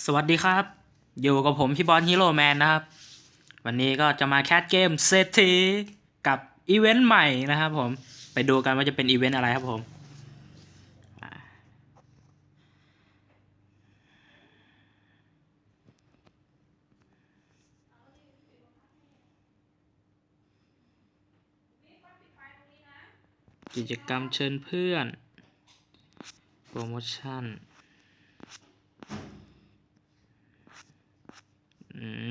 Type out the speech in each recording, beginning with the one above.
สวัสดีครับ อยู่กับผมพี่บอลฮีโร่แมนนะครับ วันนี้ก็จะมาแคสเกมเศรษฐีกับอีเวนต์ใหม่นะครับผม ไปดูกันว่าจะเป็นอีเวนต์อะไรครับผม กิจกรรมเชิญเพื่อน โปรโมชั่น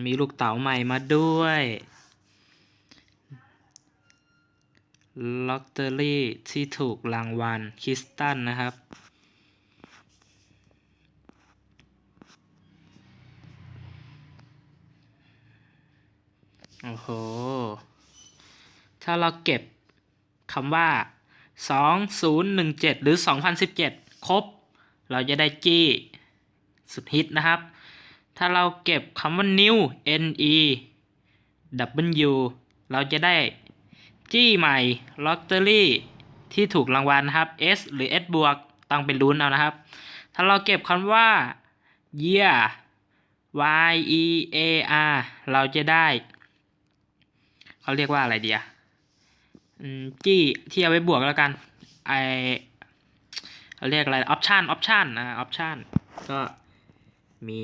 มีลูกเต๋าใหม่มาด้วยลอตเตอรี่ที่ถูกรางวัลคริสตันนะครับ โอ้โห ถ้าเราเก็บคำว่า 2017 หรือ 2017 ครบ เราจะได้จี้สุดฮิตนะครับ ถ้าเราเก็บคำว่า new n e w เราจะได้จี้ใหม่ลอตเตอรี่ที่ถูกรางวัลนะครับ S หรือ S บวกต้องเป็นลุ้นเอานะครับ ถ้าเราเก็บคำว่า year y e a r เราจะได้ เขาเรียกว่าอะไรเดียจี้ที่เอาไว้บวกแล้วกันไอเขาเรียกอะไรออปชันออปชันอ่าออปชันก็มี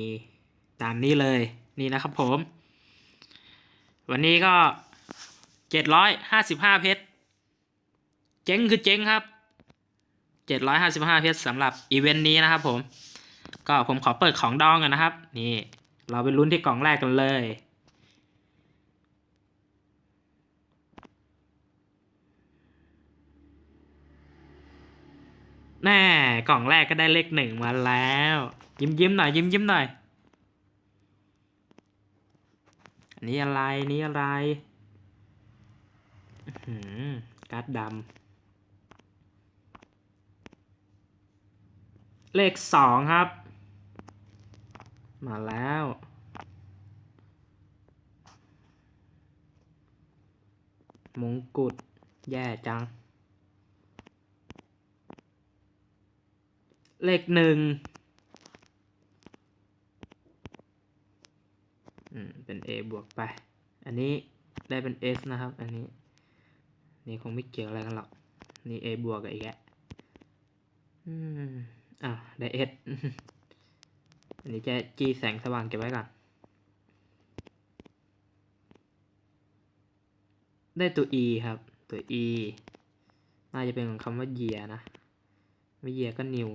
ตามนี้เลยนี่นะครับผม วันนี้ก็เจ็ดร้อยห้าสิบห้าเพชรเจ๊งคือเจ๊งครับเจ็ดร้อยห้าสิบห้าเพชรสำหรับอีเวนต์นี้นะครับผม ก็ผมขอเปิดของดองกันนะครับ นี่ เราไปลุ้นที่กล่องแรกกันเลยแน่กล่องแรกก็ได้เลขหนึ่งมาแล้ว ยิ้มยิ้มหน่อยยิ้มยิ้มหน่อย อันนี้อะไรนี้อะไรหือการ์ดดำเลขสองครับ มาแล้ว มงกุฎแย่จัง เลขหนึ่ง อืม เป็น A บวกไป อันนี้ได้เป็น S นะครับ อันนี้ นี่คงไม่เกี่ยวอะไรกันหรอก นี่ A บวกกับอีกแกอืมอ้าวได้ S อันนี้จะจีแสงสว่างเก็บไว้ก่อน ได้ตัว E ครับ ตัว E น่าจะเป็นของคำว่า year นะ ไม่ year ก็ new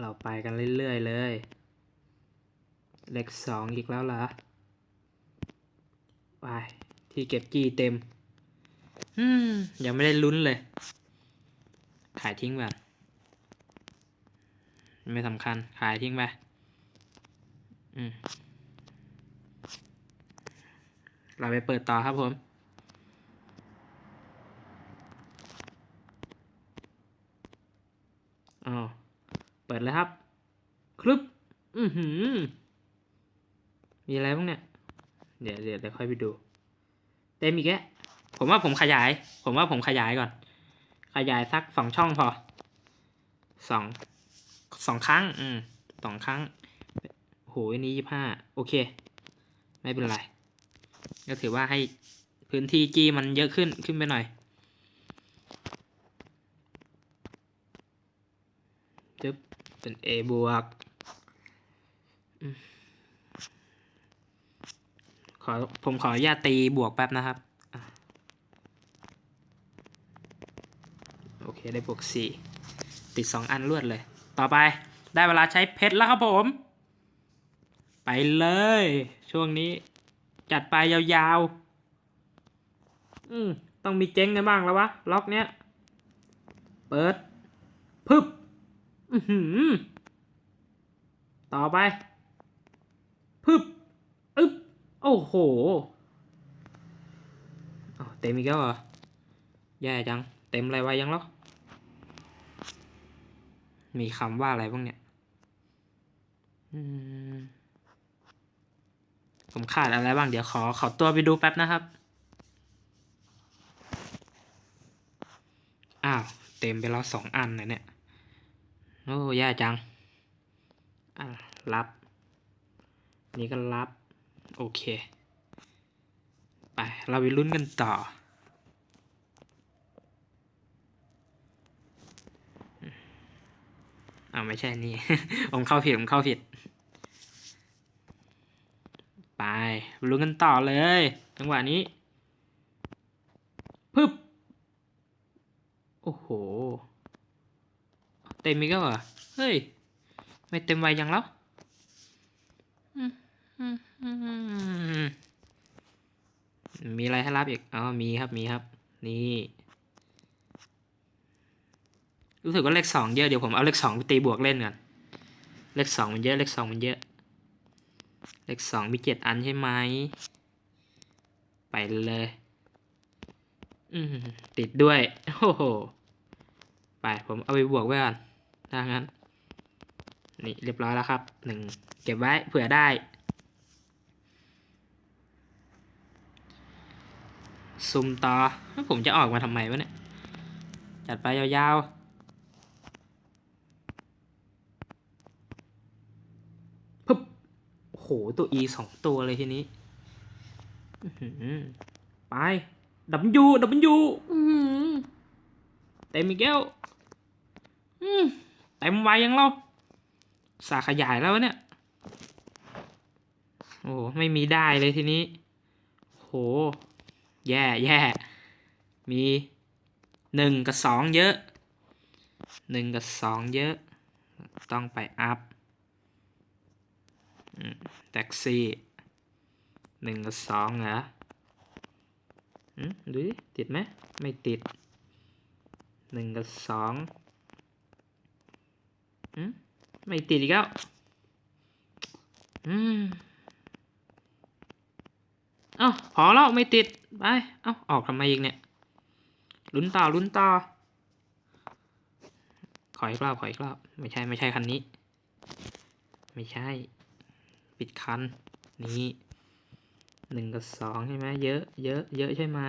เราไปกันเรื่อยๆเลย เลขสองอีกแล้วเหรอ ไป ที่เก็บจีเต็ม อืม ยังไม่ได้ลุ้นเลย ขายทิ้งไปก่อนไม่สำคัญ ขายทิ้งไป อืม เราไปเปิดต่อครับผมอ๋อเปิดเลยครับคลึบ อือหือ มีอะไรบ้างเนี่ย เดี๋ยวเดี๋ยวเดี๋ยวค่อยไปดู เต็มอีกแกผมว่าผมขยาย ผมว่าผมขยายก่อน ขยายสักสองช่องพอสองสองครั้ง อืมสองครั้งโหอันนี้ยี่ห้าโอเค ไม่เป็นไร ก็ถือว่าให้พื้นที่จีมันเยอะขึ้นขึ้นไปหน่อย จึ๊บเป็น A บวก อืมขอผมขออนุญาตตีบวกแป๊บนะครับ โอเคได้บวกสี่ติดสองอันรวดเลย ต่อไปได้เวลาใช้เพชรแล้วครับผม ไปเลย ช่วงนี้จัดไปยาวๆ อืมต้องมีเจ๊งกันบ้างแล้ววะ ล็อกเนี้ย เปิด พึบ อือหือ ต่อไป พึบ อึ๊บ โอ้โหเต็มอีกแล้วเหรอ แย่จัง เต็มอะไรไว้ยังหรอ มีคำว่าอะไรบ้างเนี่ย ผมขาดอะไรบ้าง เดี๋ยวขอขอตัวไปดูแป๊บนะครับ อ้าว เต็มไปแล้วสองอันนะเนี่ย โอ้แย่จัง อะรับ นี่ก็รับ โอเค ไป เราไปลุ้นกันต่อ เอาไม่ใช่นี่ ผมเข้าผิด ผมเข้าผิด ไปลุ้นกันต่อเลย จังหวะนี้พึบโอ้โห เต็มอีกแล้วเหรอ เฮ้ย ไม่เต็มไวยังแล้ว มีอะไรให้รับอีก อ๋อ มีครับ มีครับ นี่ รู้สึกว่าเลขสองเยอะ เดี๋ยวผมเอาเลขสองไปตีบวกเล่นก่อน เลขสองมันเยอะ เลขสองมันเยอะ เลขสองมีเจ็ดอันใช่ไหม ไปเลย อืม ติดด้วย โอ้โห ไป ผมเอาไปบวกไว้ก่อนถ้างั้น นี่เรียบร้อยแล้วครับ หนึ่ง เก็บไว้เผื่อได้ ซุ่มต่อแล้วผมจะออกมาทำไมวะเนี่ย จัดไปยาวๆปึ๊บโห ตัว E สองตัวเลยทีนี้ไปดับยูดับยูเต็มอีกแล้วเต็มไวยังเรา สาขยายแล้ววะเนี่ย โอ้ไม่มีได้เลยทีนี้ โห แย่แย่มีหนึ่งกับสองเยอะหนึ่งกับสองเยอะ ต้องไปอัพแท็กซี่หนึ่งกับสองเหรออืมดูดิติดไหมไม่ติดหนึ่งกับสองอืมไม่ติดอีกแล้ว อืม เอ้าพอแล้วไม่ติด ไป เอ้า ออกทำไมอีกเนี่ย ลุ้นต่อลุ้นต่อ ขออีกรอบขออีกรอบ ไม่ใช่ไม่ใช่คันนี้ ไม่ใช่ ปิดคัน นี้หนึ่งกับสองใช่ไหมเยอะ เยอะ เยอะใช่ไหม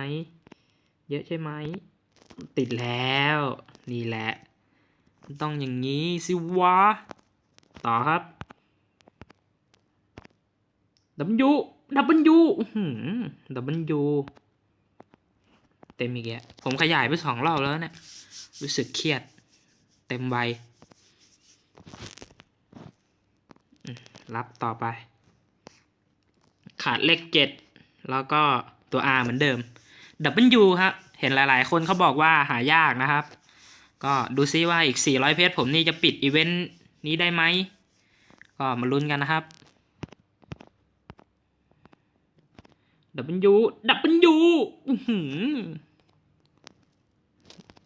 เยอะใช่ไหม ติดแล้ว นี่แหละ ต้องอย่างนี้สิวะ ต่อครับ W W อื้อหือ W เบิลยูเต็มอีกแล้วผมขยายไปสองรอบแล้วเนี่ยรู้สึกเครียด เต็มใบรับต่อไป ขาดเลขเจ็ดแล้วก็ตัว R เหมือนเดิม W ครับ เห็นหลายๆ คนเขาบอกว่าหายากนะครับ ก็ดูซิว่าอีก 400 เพชรผมนี่จะปิดอีเวนต์นี้ได้ไหม ก็มาลุ้นกันนะครับ W W อื้อหือ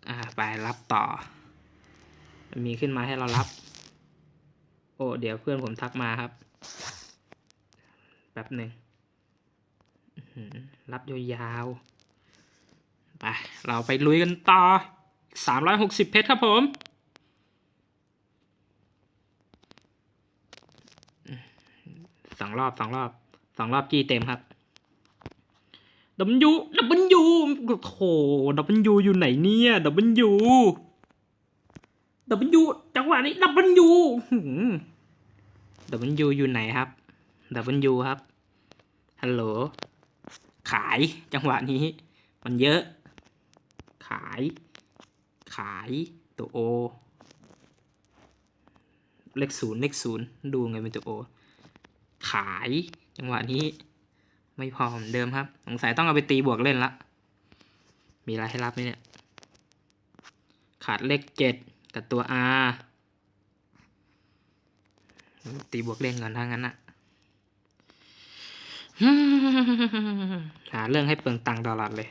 อ่าไปรับต่อ มีขึ้นมาให้เรารับ โอ้เดี๋ยวเพื่อนผมทักมาครับ แป๊บหนึ่งรับยาวๆ ไป เราไปลุยกันต่อสามร้อยหกสิบเพชรครับผม สองรอบสองรอบสองรอบจี้เต็มครับ W W โถ W อยู่ไหนเนี่ย W W จังหวะนี้ W หืม W อยู่ไหนครับ W ครับฮัลโหลขายจังหวะนี้ มันเยอะ ขาย ขายตัวโอเลขศูนย์เลขศูนย์ดูไงเป็นตัวโอขายจังหวะนี้ ไม่พอเหมือนเดิมครับ สงสัยต้องเอาไปตีบวกเล่นละ มีอะไรให้รับไหมเนี่ย ขาดเลขเจ็ดกับตัว R ตีบวกเล่นก่อนถ้างั้นอะหาเรื่องให้เปลืองตังค์ตลอดเลย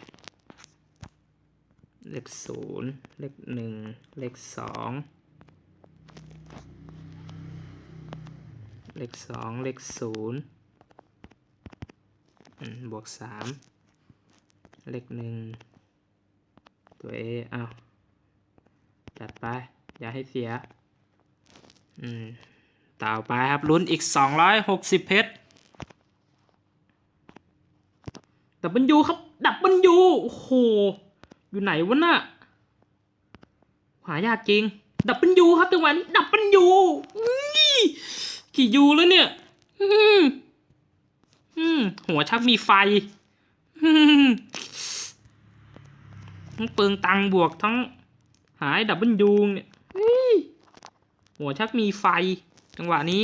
เลขศูนย์เลขหนึ่งเลขสองเลขสองเลขศูนย์ บวกสามเลขหนึ่งตัว A อ้าวจัดไป อย่าให้เสีย อืม ต่อไปครับ ลุ้นอีก 260 เพชรดับเบิลยูครับ ดับเบิลยูโอ้โห อยู่ไหนวะน่ะ หายากจริง ดับเบิลยูครับจังหวะนี้ ดับเบิลยูกี่ยูแล้วเนี่ย อืม อืมหัวชักมีไฟทั้งเปลืองตังบวกทั้งหายดับเบิลยูเนี่ยหัวชักมีไฟ จังหวะนี้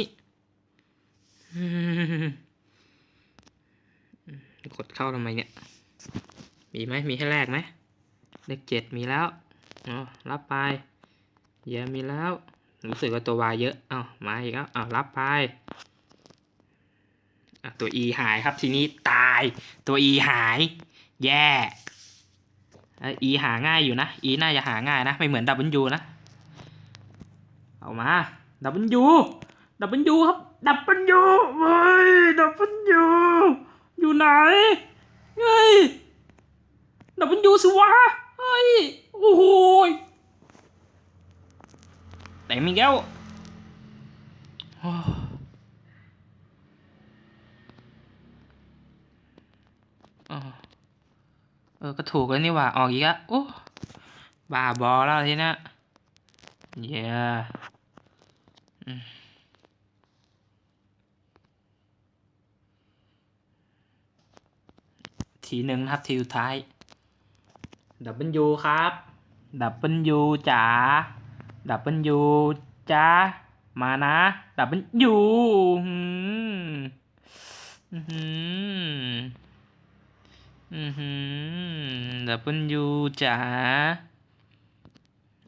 กดเข้าทำไมเนี่ย มีไหมมีให้แลกไหมเลขเจ็ดมีแล้วอ๋อรับไปเยอะมีแล้ว รู้สึกว่าตัววายเยอะ เอ้ามาอีกแล้วอ้าวรับไป ตัว E หายครับทีนี้ตายตัว E หาย แย่เอ้ย E หาง่ายอยู่นะ E น่าจะหาง่ายนะ ไม่เหมือน W นะ เอามา W W ครับ W เฮ้ย W อยู่ไหนเฮ้ย W สิวะเฮ้ย โอ้โหแต่มีแก้วโอ้ เออเออ ก็ถูกแล้วนี่หว่า ออกอีกอะโอ้บ้าบอแล้วทีเนี้ยเย้อืมทีหนึ่งนะครับทีสุดท้ายดับเบิลยูครับ ดับเบิลยูจ๋า ดับเบิลยูจ้ามานะ ดับเบิลยูอืมอือหื อือหือดับเบิลยูจ๋า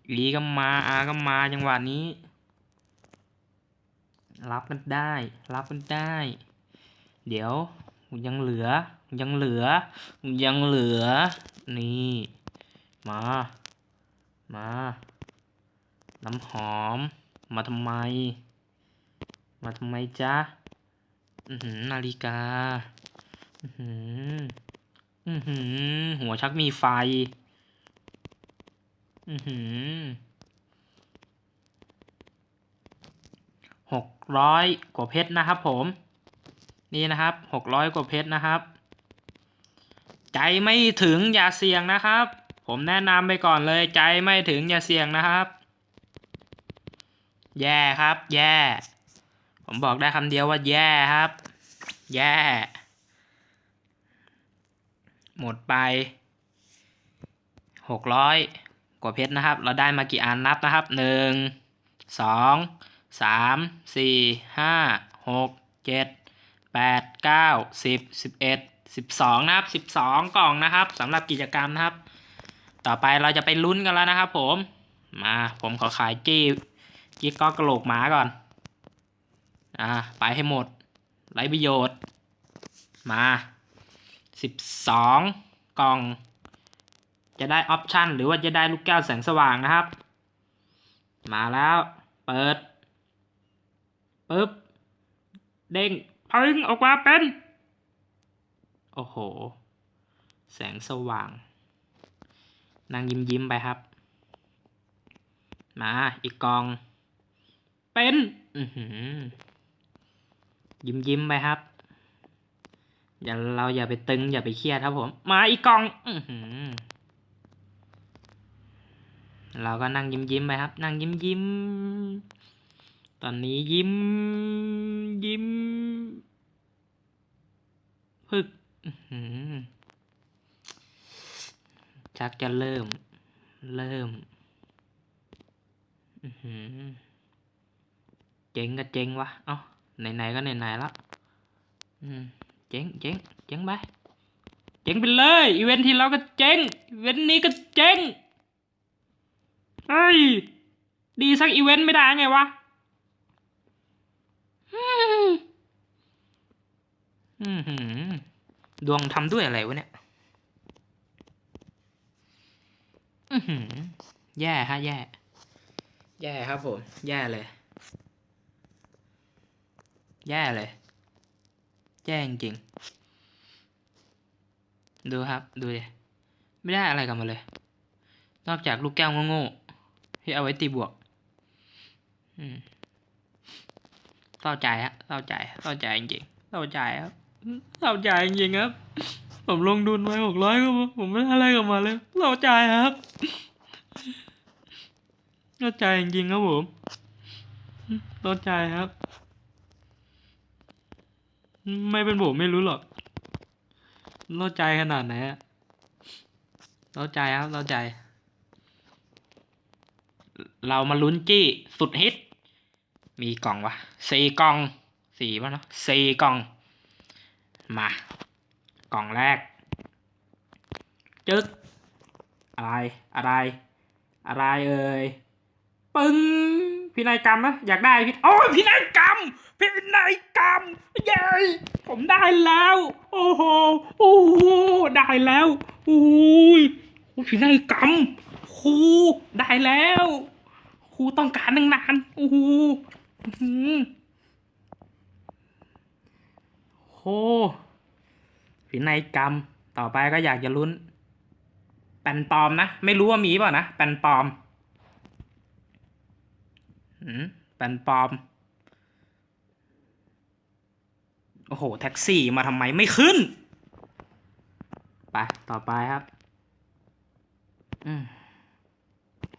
อีก็มาอาก็มาจังหวะนี้ รับกันได้ รับกันได้ เดี๋ยวยังเหลือ ยังเหลือ ยังเหลือ นี่ มา มา น้ำหอม มาทำไม มาทำไมจ๊ะอือหือนาฬิกา อือหือ อือหือ หัวชักมีไฟ อือหือหกร้อยกว่าเพชรนะครับผม นี่นะครับหกร้อยกว่าเพชรนะครับ ใจไม่ถึงอย่าเสี่ยงนะครับ ผมแนะนำไปก่อนเลยใจไม่ถึงอย่าเสี่ยงนะครับ แย่ครับ แย่ ผมบอกได้คำเดียวว่าแย่ครับ แย่ หมดไปหกร้อยกว่าเพชรนะครับ เราได้มากี่อันนับนะครับหนึ่งสองสามสี่ห้าหกเจ็ดแปดเก้าสิบสิบเอ็ดสิบสองนะครับสิบสองกล่องนะครับสำหรับกิจกรรมนะครับ ต่อไปเราจะไปลุ้นกันแล้วนะครับผม มาผมขอขายจี้จี้ก็กระโหลกหมาก่อน อ่า ไปให้หมด ไรประโยชน์ มา สิบสองกล่อง จะได้ออปชันหรือว่าจะได้ลูกแก้วแสงสว่างนะครับ มาแล้วเปิดปึ๊บเด้งพึงออกมาเป็น โอ้โห แสงสว่าง นางยิ้มยิ้มไปครับ มาอีกกอง เป็น ยิ้มยิ้มไปครับ อย่าเราอย่าไปตึงอย่าไปเครียดครับผม มาอีกกองอือหือเราก็นั่งยิ้มยิ้มไปครับ นั่งยิ้มยิ้มตอนนี้ยิ้ม ยิ้มพึกชักจะเริ่ม เริ่มเจ๋งก็เจ๋งวะ เอ้าไหนๆก็ไหนๆแล้วอืม เจ๋งเจ๋งเจ๋งไปเจ๋งไปเลยอีเวนท์ที่เราก็เจ๋งอีเวนท์นี้ก็เจ๋งเฮ้ยดีสักอีเวนต์ไม่ได้ไงวะอืมอื้อหือดวงทำด้วยอะไรวะเนี่ยอือหือแย่ฮะแย่ แย่ครับผม แย่เลย แย่เลย แย่จริง ดูครับ ดูดิไม่ได้อะไรกลับมาเลย นอกจากลูกแก้วโง่ๆที่เอาไว้ตีบวก อืมเศร้าใจฮะเศร้าใจเศร้าใจจริงๆเศร้าใจครับเศร้าใจจริงๆครับ ผมลงทุนไว้หกร้อยก็ผมไม่ได้อะไรกลับมาเลยเศร้าใจครับเศร้าใจจริงๆครับผมเศร้าใจครับ ไม่เป็นผมไม่รู้หรอกเล่าใจขนาดไหนอะเล่าใจครับเล่าใจ เรามาลุ้นจี้สุดฮิต มีกล่องวะสี่กล่องสี่ป่ะเนาะสี่กล่อง มา กล่องแรก จึ๊ก อะไร อะไร อะไรเอ่ย ปึ้ง พินัยกรรมนะอยากได้พี่โอ้ยพินัยกรรม พินัยกรรม เย้ผมได้แล้ว โอ้โหโอ้โหได้แล้วโอ้ยพินัยกรรมครูได้แล้วครูต้องการตั้งนานโอ้โหอื้อหือโหพินัยกรรม ต่อไปก็อยากจะลุ้น แปนปลอมนะ ไม่รู้ว่ามีเปล่านะ แปนปลอม อืม แปนปลอม โอ้โห แท็กซี่มาทำไมไม่ขึ้น ไป ต่อไปครับอืม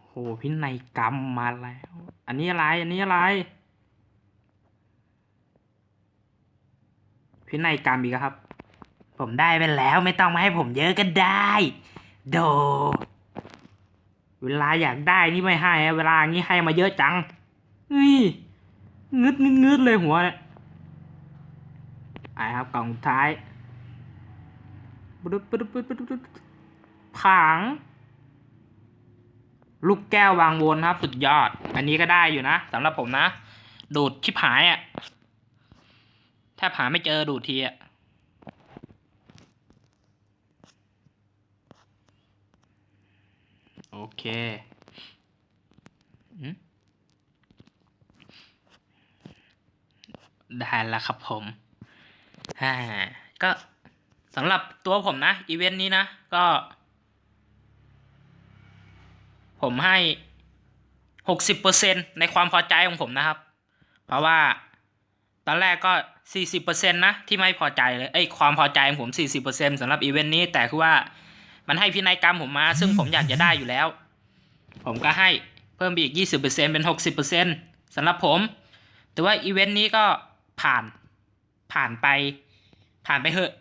โหพินัยกรรมมาแล้ว อันนี้อะไร อันนี้อะไร พินัยกรรมอีกครับ ผมได้ไปแล้วไม่ต้องมาให้ผมเยอะก็ได้ โด เวลาอยากได้นี่ไม่ให้ เวลางี้ให้มาเยอะจังเฮ้ยงึดงึดงึดเลยหัวเนี่ย ไอ้ครับกล่องท้ายปึ๊บปึ๊บปึ๊บปึ๊บผังลูกแก้ววางวนครับ สุดยอด อันนี้ก็ได้อยู่นะสำหรับผมนะ ดูดชิบหายอะ่ะแทบหาไม่เจอดูดทีอะ่ะโอเคได้แล้วครับผม ฮ่าก็สำหรับตัวผมนะ อีเวนต์นี้นะ ก็ ผมให้หกสิบเปอร์เซ็นในความพอใจของผมนะครับ เพราะว่าตอนแรกก็สี่สิบเปอร์เซ็นนะที่ไม่พอใจเลยเอ้ยความพอใจของผมสี่สิบเปอร์เซ็นสำหรับอีเวนต์นี้แต่คือว่ามันให้พินัยกรรมผมมา ซึ่งผมอยากจะได้อยู่แล้ว ผมก็ให้เพิ่มไปอีก20%เปอร์เซ็น60%สำหรับผม แต่ว่าอีเวนต์นี้ก็ผ่าน ผ่านไป ผ่านไปเหอะ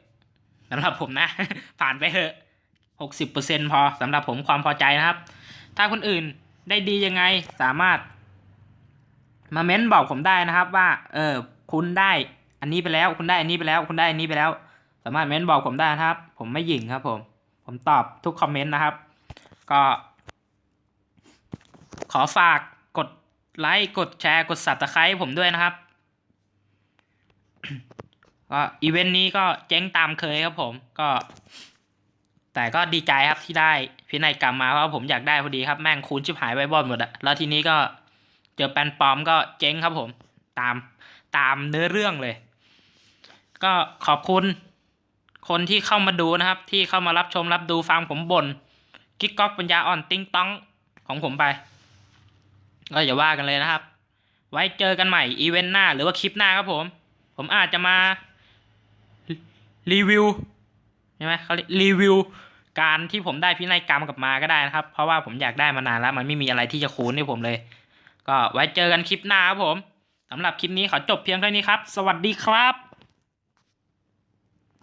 สำหรับผมนะ ผ่านไปเหอะ60%พอสำหรับผมความพอใจนะครับ ถ้าคนอื่นได้ดียังไงสามารถ มาเม้นบอกผมได้นะครับว่า เออ คุณได้อันนี้ไปแล้ว คุณได้อันนี้ไปแล้ว คุณได้อันนี้ไปแล้ว สามารถเม้นบอกผมได้นะครับ ผมไม่หยิ่งครับ ผม ผมตอบทุกคอมเมนต์นะครับ ก็ ขอฝากกดไลค์กดแชร์กด subscribe ผมด้วยนะครับ ก็อีเวนต์นี้ก็เจ๊งตามเคยครับผมก็ แต่ก็ดีใจครับที่ได้พินัยกรรมมาเพราะว่าผมอยากได้พอดีครับแม่งคูณชิบหายไว้บอดหมดอะแล้วทีนี้ก็เจอแปนปลอมก็เจ๊งครับผม ตามตามเนื้อเรื่องเลย ก็ขอบคุณ คนที่เข้ามาดูนะครับ ที่เข้ามารับชมรับดูฟังผมบน่นกิ๊กก๊อกปัญญาอ่อนติ้งต้องของผมไป ก็อย่าว่ากันเลยนะครับ ไว้เจอกันใหม่อีเวนต์หน้าหรือว่าคลิปหน้าครับผม ผมอาจจะมา รีวิวใช่ไหมเขารียกรีวิวการที่ผมได้พินัยกรรมกลับมาก็ได้นะครับ เพราะว่าผมอยากได้มานานแล้วมันไม่มีอะไรที่จะคูณให้ผมเลย ก็ไว้เจอกันคลิปหน้าครับผมสำหรับคลิปนี้ขอจบเพียงเท่านี้ครับ สวัสดีครับ